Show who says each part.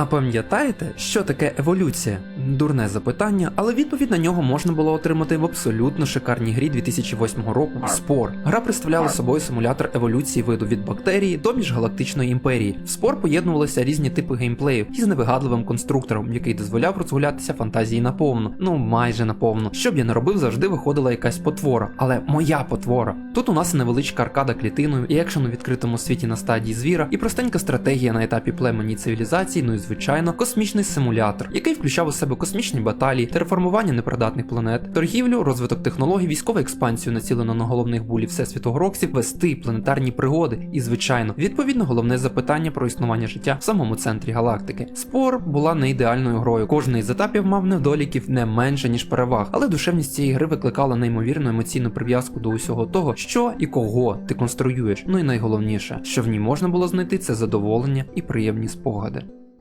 Speaker 1: А пам'ятаєте, що таке еволюція? Дурне запитання, але відповідь на нього можна було отримати в абсолютно шикарній грі 2008 року Спор. Гра представляла собою симулятор еволюції виду від бактерії до міжгалактичної імперії. В спор поєднувалися різні типи геймплею із невигадливим конструктором, який дозволяв розгулятися фантазії наповну, ну майже наповну. Що б я не робив, завжди виходила якась потвора, але моя потвора. Тут у нас невеличка аркада клітиною і екшен у відкритому світі на стадії звіра, і простенька стратегія на етапі племені цивілізації, ну і звичайно, космічний симулятор, який включав у себе космічні баталії, терформування непридатних планет, торгівлю, розвиток технологій, військову експансію, націлену на головних булів всесвіту Гроксів, вести планетарні пригоди. І, звичайно, відповідно, головне запитання про існування життя в самому центрі галактики. Спор була не ідеальною грою. Кожний з етапів мав недоліків не менше ніж переваг, але душевність цієї гри викликала неймовірну емоційну прив'язку до усього того, що і кого ти конструюєш. Ну і найголовніше, що в ній можна було знайти це задоволення і приємні спогади.